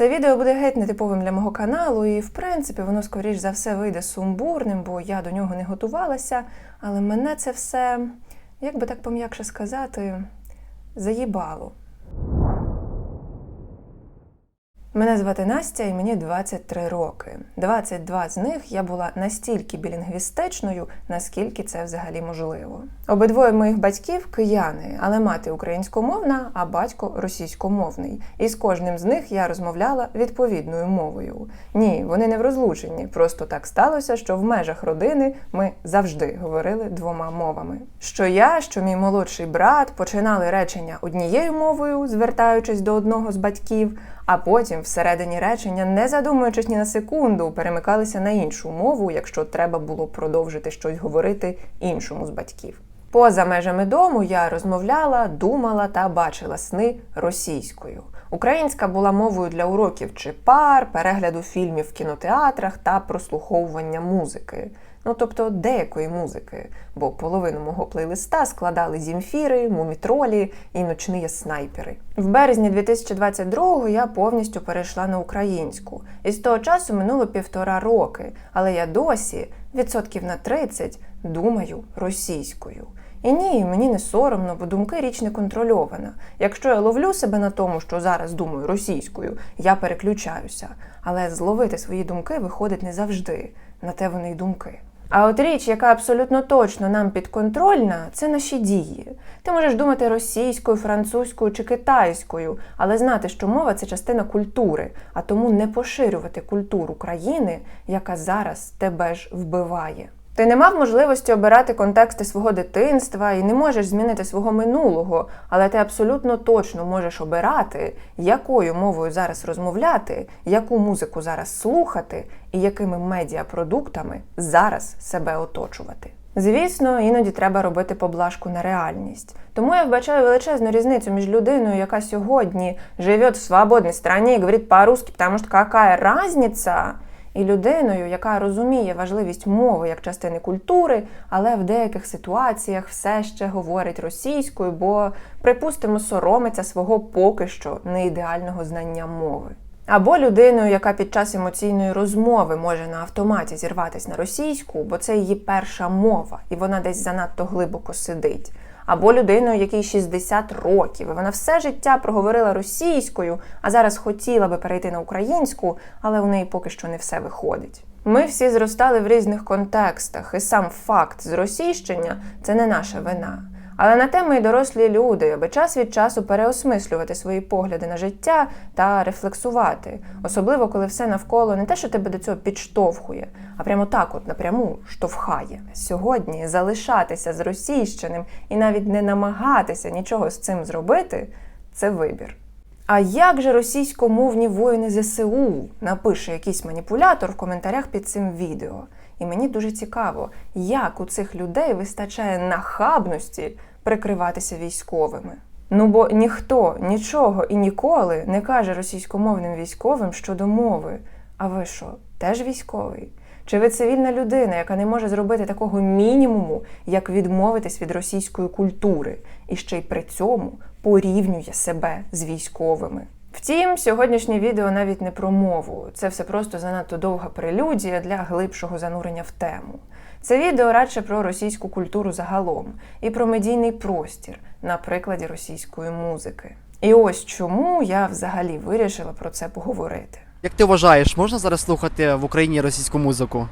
Це відео буде геть нетиповим для мого каналу, і в принципі воно скоріш за все вийде сумбурним, бо я до нього не готувалася. Але мене це все, як би так пом'якше сказати, заїбало. Мене звати Настя і мені 23 роки. 22 з них я була настільки білінгвістичною, наскільки це взагалі можливо. Обидвоє моїх батьків кияни, але мати українськомовна, а батько російськомовний. І з кожним з них я розмовляла відповідною мовою. Ні, вони не в розлученні. Просто так сталося, що в межах родини ми завжди говорили двома мовами. Що я, що мій молодший брат починали речення однією мовою, звертаючись до одного з батьків а потім всередині речення, не задумуючись ні на секунду, перемикалися на іншу мову, якщо треба було продовжити щось говорити іншому з батьків. Поза межами дому я розмовляла, думала та бачила сни російською. Українська була мовою для уроків чи пар, перегляду фільмів в кінотеатрах та прослуховування музики. Ну тобто деякої музики, бо половину мого плейлиста складали зімфіри, мумітролі і ночні снайпери. В березні 2022-го я повністю перейшла на українську, і з того часу минуло півтора роки, але я досі відсотків на 30 думаю російською. І ні, мені не соромно, бо думки річ не контрольована. Якщо я ловлю себе на тому, що зараз думаю російською, я переключаюся. Але зловити свої думки виходить не завжди. На те вони й думки. А от річ, яка абсолютно точно нам підконтрольна, це наші дії. Ти можеш думати російською, французькою чи китайською, але знати, що мова це частина культури, а тому не поширювати культуру країни, яка зараз тебе ж вбиває. Ти не мав можливості обирати контексти свого дитинства і не можеш змінити свого минулого, але ти абсолютно точно можеш обирати, якою мовою зараз розмовляти, яку музику зараз слухати і якими медіапродуктами зараз себе оточувати. Звісно, іноді треба робити поблажку на реальність. Тому я вбачаю величезну різницю між людиною, яка сьогодні живе в свободній країні і говорить по-русски, тому що яка різниця, і людиною, яка розуміє важливість мови як частини культури, але в деяких ситуаціях все ще говорить російською, бо, припустимо, соромиться свого поки що не ідеального знання мови. Або людиною, яка під час емоційної розмови може на автоматі зірватися на російську, бо це її перша мова, і вона десь занадто глибоко сидить або людиною, якій 60 років, і вона все життя проговорила російською, а зараз хотіла би перейти на українську, але у неї поки що не все виходить. Ми всі зростали в різних контекстах, і сам факт зросійщення це не наша вина. Але на те ми й дорослі люди, аби час від часу переосмислювати свої погляди на життя та рефлексувати, особливо коли все навколо не те, що тебе до цього підштовхує, а прямо так, от напряму штовхає. Сьогодні залишатися з російщиним і навіть не намагатися нічого з цим зробити це вибір. А як же російськомовні воїни ЗСУ напише якийсь маніпулятор в коментарях під цим відео? І мені дуже цікаво, як у цих людей вистачає нахабності прикриватися військовими. Ну бо ніхто нічого і ніколи не каже російськомовним військовим щодо мови. А ви що, теж військовий? Чи ви цивільна людина, яка не може зробити такого мінімуму, як відмовитись від російської культури, і ще й при цьому порівнює себе з військовими? Втім, сьогоднішнє відео навіть не про мову. Це все просто занадто довга прелюдія для глибшого занурення в тему. Це відео радше про російську культуру загалом і про медійний простір на прикладі російської музики. І ось чому я взагалі вирішила про це поговорити. Як ти вважаєш, можна зараз слухати в Україні російську музику?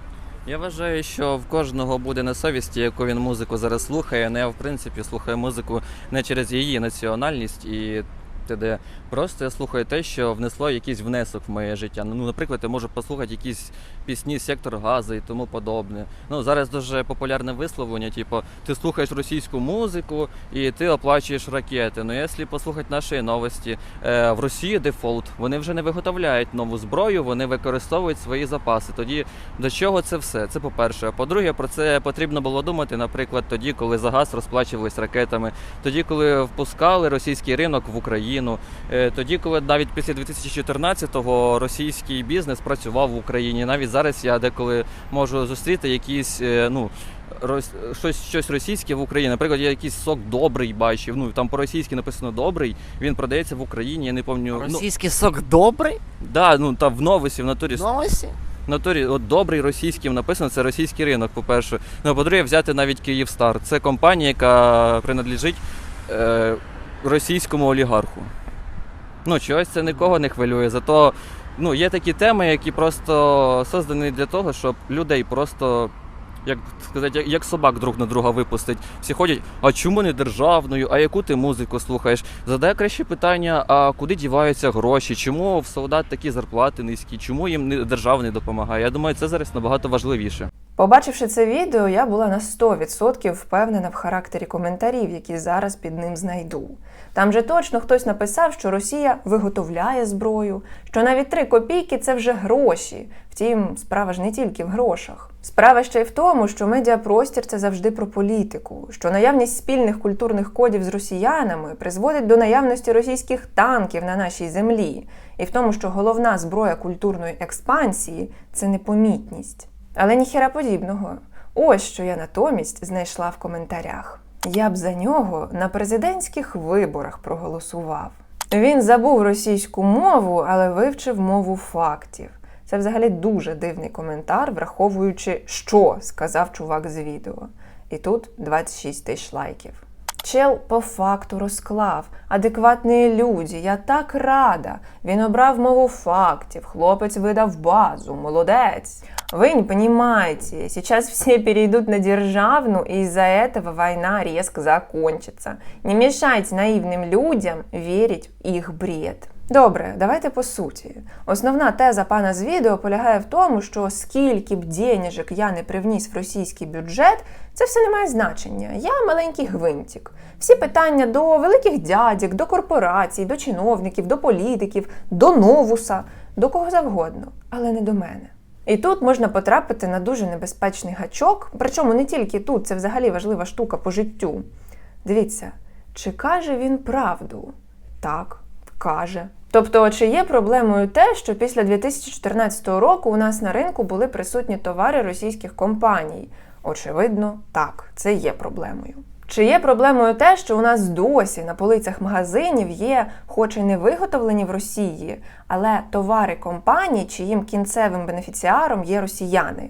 Я вважаю, що в кожного буде на совісті, яку він музику зараз слухає. Я в принципі слухаю музику не через її національність і т.д. Просто я слухаю те, що внесло якийсь внесок в моє життя. Ну, наприклад, я можу послухати якісь пісні сектор газу і тому подобне. Ну зараз дуже популярне висловлення, типу, ти слухаєш російську музику і ти оплачуєш ракети. Ну, якщо послухати наші новості, е, в Росії дефолт, вони вже не виготовляють нову зброю, вони використовують свої запаси. Тоді до чого це все? Це по-перше. А по-друге, про це потрібно було думати, наприклад, тоді, коли за газ розплачувались ракетами, тоді, коли впускали російський ринок в Україну, е, тоді, коли навіть після 2014-го російський бізнес працював в Україні, навіть зараз я деколи можу зустріти якісь е, ну рос- щось, щось російське в Україні. Наприклад, я якийсь сок добрий бачив. Ну там по-російськи написано добрий. Він продається в Україні. Я не пам'ятаю. Ну, Російський сок добрий? да, ну там в новосі, в натурі Новості? в натурі, от добрий російським написано, це російський ринок, по-перше. Ну, по-друге, взяти навіть Київстар. Це компанія, яка принадлежить е, російському олігарху. Ну, чогось це нікого не хвилює. Зато ну, є такі теми, які просто создані для того, щоб людей просто. Як сказати, як- собак друг на друга випустить. Всі ходять, а чому не державною, а яку ти музику слухаєш? Задай краще питання, а куди діваються гроші, чому в солдат такі зарплати низькі, чому їм не держава не допомагає? Я думаю, це зараз набагато важливіше. Побачивши це відео, я була на 100% впевнена в характері коментарів, які зараз під ним знайду. Там же точно хтось написав, що Росія виготовляє зброю, що навіть 3 копійки це вже гроші. Втім, справа ж не тільки в грошах. Справа ще й в тому, що медіапростір це завжди про політику, що наявність спільних культурних кодів з росіянами призводить до наявності російських танків на нашій землі, і в тому, що головна зброя культурної експансії це непомітність. Але ніхера подібного. Ось що я натомість знайшла в коментарях. Я б за нього на президентських виборах проголосував. Він забув російську мову, але вивчив мову фактів. Це взагалі дуже дивний коментар, враховуючи, що сказав чувак з відео. І тут 26 тисяч лайків. Чел по факту розклав. Адекватні люди, я так рада. Він обрав мову фактів, хлопець видав базу, молодець. Вы не понимаете, сейчас все перейдут на державну, и из-за этого война резко закончится. Не мешайте наивным людям верить в їх бред. Добре, давайте по суті. Основна теза пана з відео полягає в тому, що скільки б денежок я не привніс в російський бюджет, це все не має значення. Я маленький гвинтик. Всі питання до великих дядьок, до корпорацій, до чиновників, до політиків, до новуса, до кого завгодно, але не до мене. І тут можна потрапити на дуже небезпечний гачок, причому не тільки тут, це взагалі важлива штука по життю. Дивіться, чи каже він правду? Так, каже. Тобто, чи є проблемою те, що після 2014 року у нас на ринку були присутні товари російських компаній? Очевидно, так, це є проблемою. Чи є проблемою те, що у нас досі на полицях магазинів є, хоч і не виготовлені в Росії, але товари компаній, чиїм кінцевим бенефіціаром є росіяни?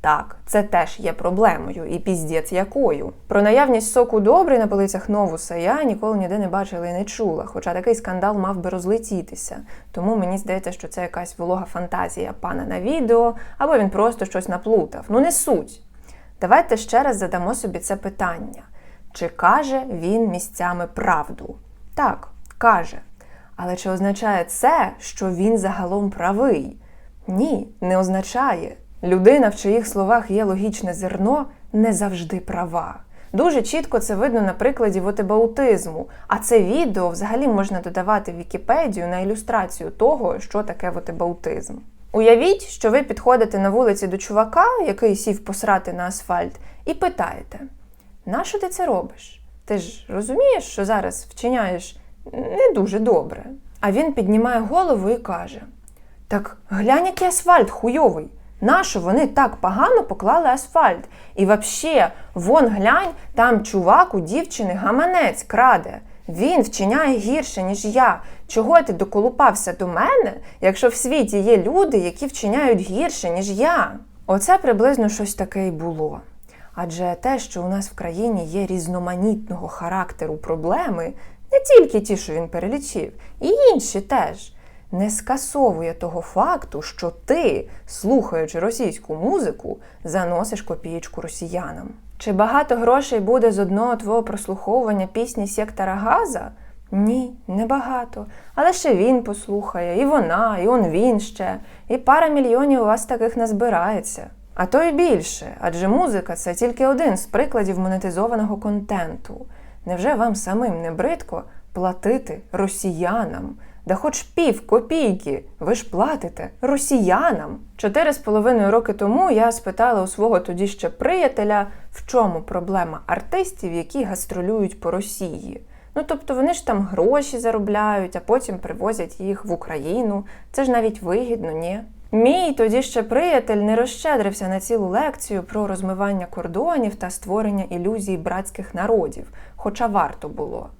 Так, це теж є проблемою, і піздець якою. Про наявність соку добрий на полицях новуса я ніколи ніде не бачила і не чула, хоча такий скандал мав би розлетітися. Тому мені здається, що це якась волога фантазія пана на відео, або він просто щось наплутав. Ну не суть. Давайте ще раз задамо собі це питання. Чи каже він місцями правду? Так, каже. Але чи означає це, що він загалом правий? Ні, не означає. Людина, в чиїх словах є логічне зерно, не завжди права. Дуже чітко це видно на прикладі вотебаутизму, а це відео взагалі можна додавати в Вікіпедію на ілюстрацію того, що таке вотебаутизм. Уявіть, що ви підходите на вулиці до чувака, який сів посрати на асфальт, і питаєте: нащо ти це робиш? Ти ж розумієш, що зараз вчиняєш не дуже добре. А він піднімає голову і каже: Так глянь, який асфальт хуйовий. Нащо вони так погано поклали асфальт? І вообще, вон глянь, там чувак у дівчини гаманець краде. Він вчиняє гірше, ніж я. Чого ти доколупався до мене, якщо в світі є люди, які вчиняють гірше, ніж я? Оце приблизно щось таке й було. Адже те, що у нас в країні є різноманітного характеру проблеми, не тільки ті, що він перелічив, і інші теж, не скасовує того факту, що ти, слухаючи російську музику, заносиш копієчку росіянам. Чи багато грошей буде з одного твого прослуховування пісні сектора Газа? Ні, небагато. Але ще він послухає, і вона, і он він ще, і пара мільйонів у вас таких назбирається. А то й більше, адже музика це тільки один з прикладів монетизованого контенту. Невже вам самим не бридко платити росіянам? Да хоч пів копійки, ви ж платите росіянам. Чотири з половиною роки тому я спитала у свого тоді ще приятеля, в чому проблема артистів, які гастролюють по Росії. Ну тобто вони ж там гроші заробляють, а потім привозять їх в Україну. Це ж навіть вигідно, ні? Мій тоді ще приятель не розщедрився на цілу лекцію про розмивання кордонів та створення ілюзій братських народів, хоча варто було.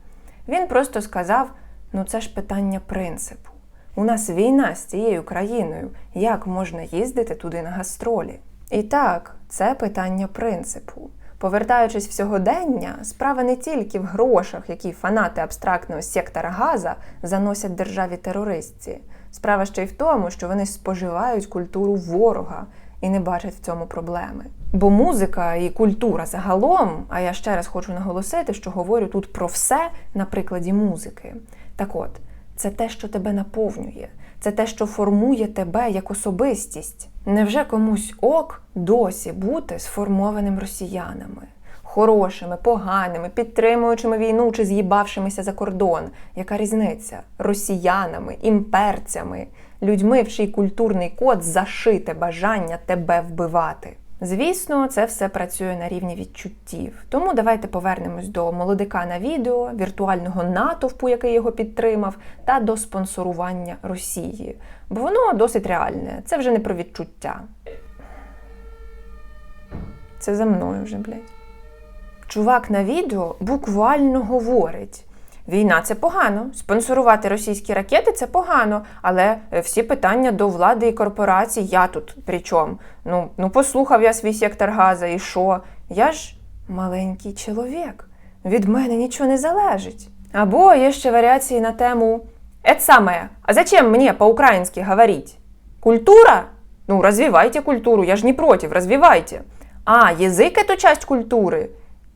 Він просто сказав: ну це ж питання принципу. У нас війна з цією країною. Як можна їздити туди на гастролі? І так, це питання принципу. Повертаючись в сьогодення, справа не тільки в грошах, які фанати абстрактного сектора Газа заносять державі терористці. Справа ще й в тому, що вони споживають культуру ворога і не бачать в цьому проблеми. Бо музика і культура загалом, а я ще раз хочу наголосити, що говорю тут про все на прикладі музики. Так от, це те, що тебе наповнює, це те, що формує тебе як особистість. Невже комусь ок досі бути сформованим росіянами? Хорошими, поганими, підтримуючими війну чи з'їбавшимися за кордон. Яка різниця? Росіянами, імперцями, людьми, в чий культурний код зашите бажання тебе вбивати. Звісно, це все працює на рівні відчуттів. Тому давайте повернемось до молодика на відео, віртуального натовпу, який його підтримав, та до спонсорування Росії. Бо воно досить реальне. Це вже не про відчуття. Це за мною вже, блядь Чувак на відео буквально говорить: війна це погано, спонсорувати російські ракети це погано, але е, всі питання до влади і корпорацій я тут при чому? Ну, ну послухав я свій сектор газа, і що? Я ж маленький чоловік. Від мене нічого не залежить. Або є ще варіації на тему «Это самое, а зачем мне по-украински говорить? Культура? Ну, развивайте культуру, я ж не против, развивайте. А, язык – это часть культуры.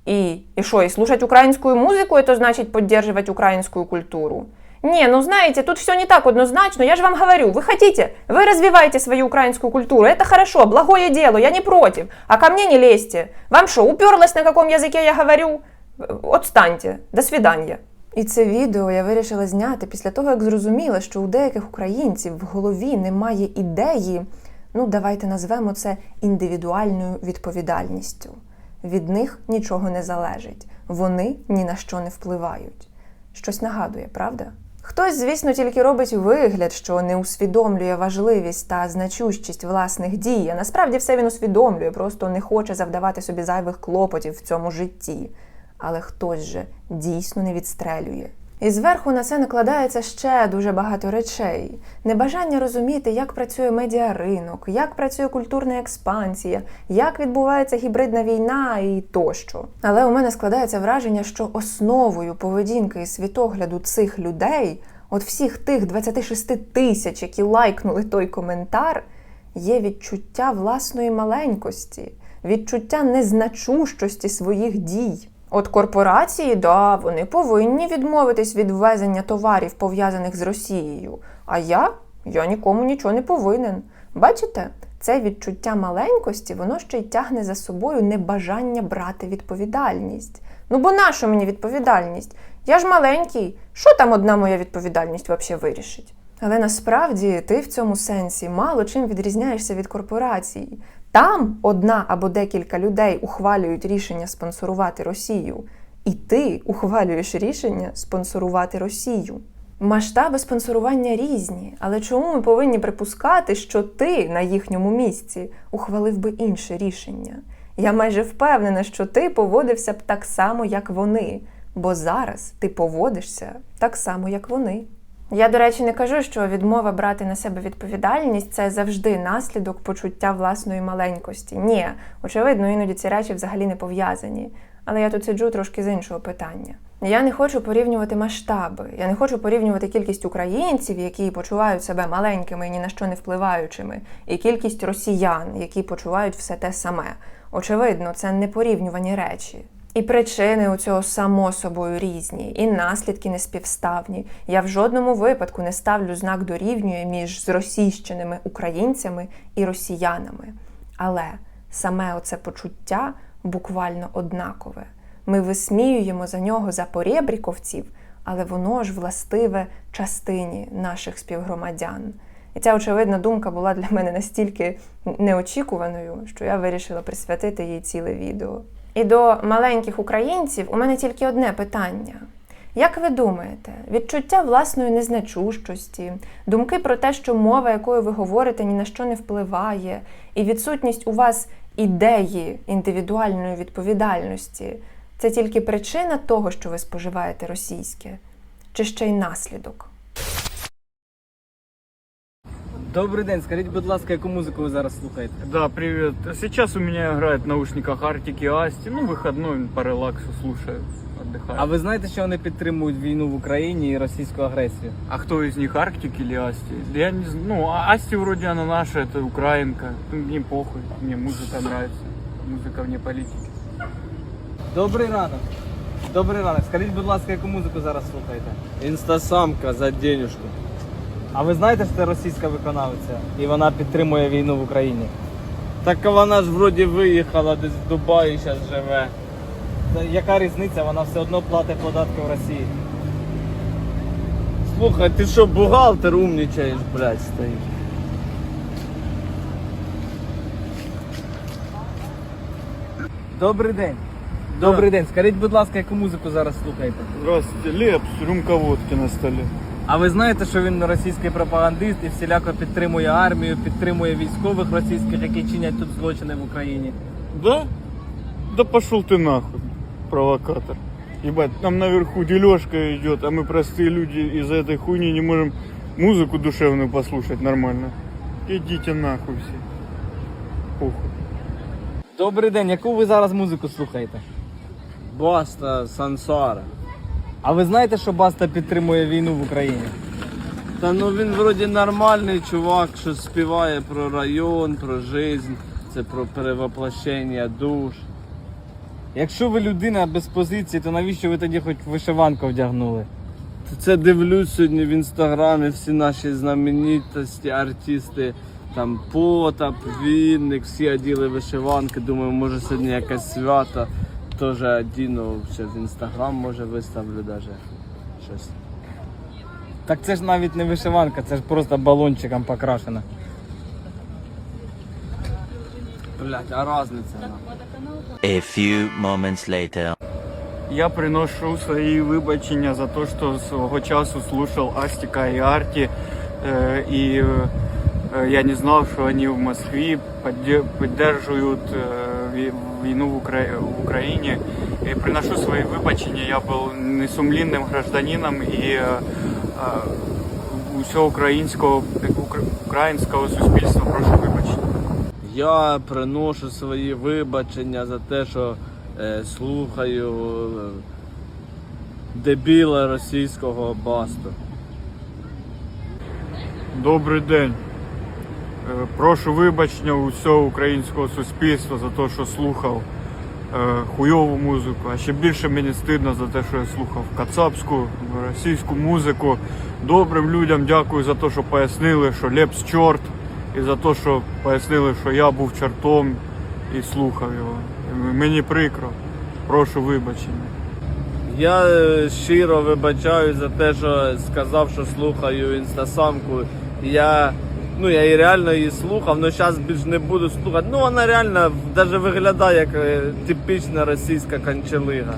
И, и что, и слушать украинскую музыку – это значит поддерживать украинскую культуру? Не, ну знаете, тут все не так однозначно, я же вам говорю, вы хотите, вы развиваете свою украинскую культуру, это хорошо, благое дело, я не против, а ко мне не лезьте. Вам что, уперлась, на каком языке я говорю? Отстаньте, до свидання. І це відео я вирішила зняти після того, як зрозуміла, що у деяких українців в голові немає ідеї, ну давайте назвемо це індивідуальною відповідальністю. Від них нічого не залежить, вони ні на що не впливають. Щось нагадує, правда? Хтось, звісно, тільки робить вигляд, що не усвідомлює важливість та значущість власних дій, а насправді все він усвідомлює, просто не хоче завдавати собі зайвих клопотів в цьому житті. Але хтось же дійсно не відстрелює. І зверху на це накладається ще дуже багато речей: небажання розуміти, як працює медіаринок, як працює культурна експансія, як відбувається гібридна війна і тощо. Але у мене складається враження, що основою поведінки і світогляду цих людей, от всіх тих 26 тисяч, які лайкнули той коментар, є відчуття власної маленькості, відчуття незначущості своїх дій. От корпорації, да, вони повинні відмовитись від ввезення товарів, пов'язаних з Росією. А я? Я нікому нічого не повинен. Бачите, це відчуття маленькості, воно ще й тягне за собою небажання брати відповідальність. Ну бо нащо мені відповідальність? Я ж маленький. Що там одна моя відповідальність взагалі вирішить? Але насправді ти в цьому сенсі мало чим відрізняєшся від корпорацій. Там одна або декілька людей ухвалюють рішення спонсорувати Росію, і ти ухвалюєш рішення спонсорувати Росію. Масштаби спонсорування різні, але чому ми повинні припускати, що ти на їхньому місці ухвалив би інше рішення? Я майже впевнена, що ти поводився б так само, як вони, бо зараз ти поводишся так само, як вони. Я, до речі, не кажу, що відмова брати на себе відповідальність це завжди наслідок почуття власної маленькості. Ні, очевидно, іноді ці речі взагалі не пов'язані. Але я тут сиджу трошки з іншого питання. Я не хочу порівнювати масштаби. Я не хочу порівнювати кількість українців, які почувають себе маленькими і ні на що не впливаючими, і кількість росіян, які почувають все те саме. Очевидно, це не порівнювані речі. І причини у цього само собою різні, і наслідки неспівставні. Я в жодному випадку не ставлю знак дорівнює між зросійщеними українцями і росіянами. Але саме оце почуття буквально однакове. Ми висміюємо за нього за порєбріковців, але воно ж властиве частині наших співгромадян. І ця очевидна думка була для мене настільки неочікуваною, що я вирішила присвятити їй ціле відео. І до маленьких українців у мене тільки одне питання: Як ви думаєте, відчуття власної незначущості, думки про те, що мова, якою ви говорите, ні на що не впливає, і відсутність у вас ідеї індивідуальної відповідальності це тільки причина того, що ви споживаєте російське, чи ще й наслідок? Добрий день, скажіть, будь ласка, яку музику ви зараз слухаєте? Да, привет. Сейчас у меня играет в наушниках Артик и Асти. Ну, выходной по релаксу слушаю, отдыхаю. А ви знаєте, що вони підтримують війну в Україні і російську агресію? А кто из них, Арктик или Асти? Я не знаю. Ну, а Асти вроде она наша, это украинка. Ну, Мне похуй, мне музыка нравится. Музыка вне политики. Добрий ранок. Добрий ранок. Скажіть, будь ласка, яку музику зараз слухаєте? Інстасамка за денежку. А ви знаєте, що це російська виконавиця і вона підтримує війну в Україні? Так вона ж вроді виїхала десь в Дубаї зараз живе. Та Яка різниця? Вона все одно платить податки в Росії. Слухай, ти що, бухгалтер умнічаєш, блядь, стоїш? Добрий день. Добрий день. Скажіть, будь ласка, яку музику зараз слухаєте? Здравствуйте, Лепс, рюмка водки на столе. А ви знаєте, що він російський пропагандист і всіляко підтримує армію, підтримує військових російських, які чинять тут злочини в Україні? Да? Да пошел ты нахуй, провокатор. Ебать, там наверху дележка идет, а мы простые люди из-за этой хуйни не можем музыку душевную послушать нормально. Идите нахуй все. Похуй. Добрий день, яку ви зараз музику слухаєте? Баста, Сансара. А ви знаєте, що Баста підтримує війну в Україні? Та ну він вроді нормальний чувак, що співає про район, про жизнь, це про перевоплощення душ. Якщо ви людина без позиції, то навіщо ви тоді хоч вишиванку вдягнули? Це дивлюсь сьогодні в інстаграмі всі наші знаменитості, артисти, там Потап, Вінник, всі оділи вишиванки. Думаю, може сьогодні якесь свято. Теж одіну ще в інстаграм, може виставлю даже щось. Так це ж навіть не вишиванка, це ж просто балончиком покрашена. Блять, а разниця? A few moments later. Я приношу свої вибачення за те, що свого часу слушав Астика і Арті, и э, я не знал, что они в Москве подде- поддерживают ві- війну в, Укра... в Україні. І приношу свої вибачення. Я був несумлінним гражданином і е, е, усього українського українського суспільства прошу вибачення. Я приношу свої вибачення за те, що е, слухаю е, дебіла російського басту. Добрий день. Е, Прошу вибачення у всього українського суспільства за те, що слухав е, хуйову музику. А ще більше мені стидно за те, що я слухав кацапську, російську музику. Добрим людям дякую за те, що пояснили, що Лепс чорт, і за те, що пояснили, що я був чортом і слухав його. Мені прикро. Прошу вибачення. Я е, щиро вибачаю за те, що сказав, що слухаю інстасамку. Я, ну, я і реально її слухав, але зараз більш не буду слухати. Ну, вона реально навіть виглядає як е, типічна російська канчелига.